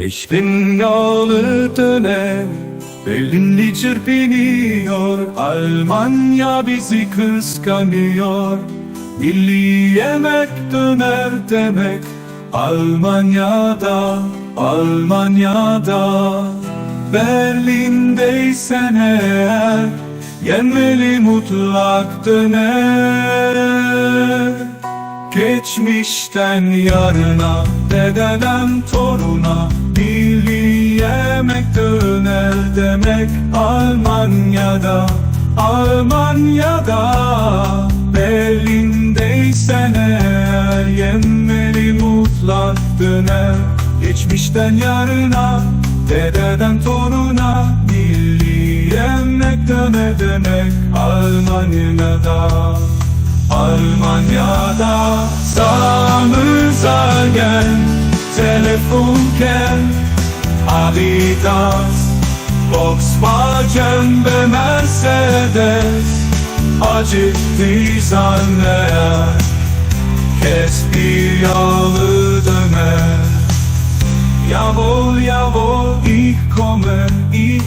Eşbin yolu döner Berlinli çırpiniyor Almanya bizi kıskanıyor. Milli yemek döner demek Almanya'da Almanya'da. Berlin'deysen eğer Yenmeli mutlak döner Geçmişten yarına, dededen toruna Milli yemek döner demek Almanya'da, Almanya'da. Berlin'deysen eğer yenmeli mutlak döner. Geçmişten yarına, dededen toruna Milli yemek döner demek Almanya'da Almanya'da sağımıza gel. Telefon gel Adidas. Volkswagen ve Mercedes. Acıktıysan eğer Kes bir yağlı döner. Jawohl, jawohl, ich komme, ich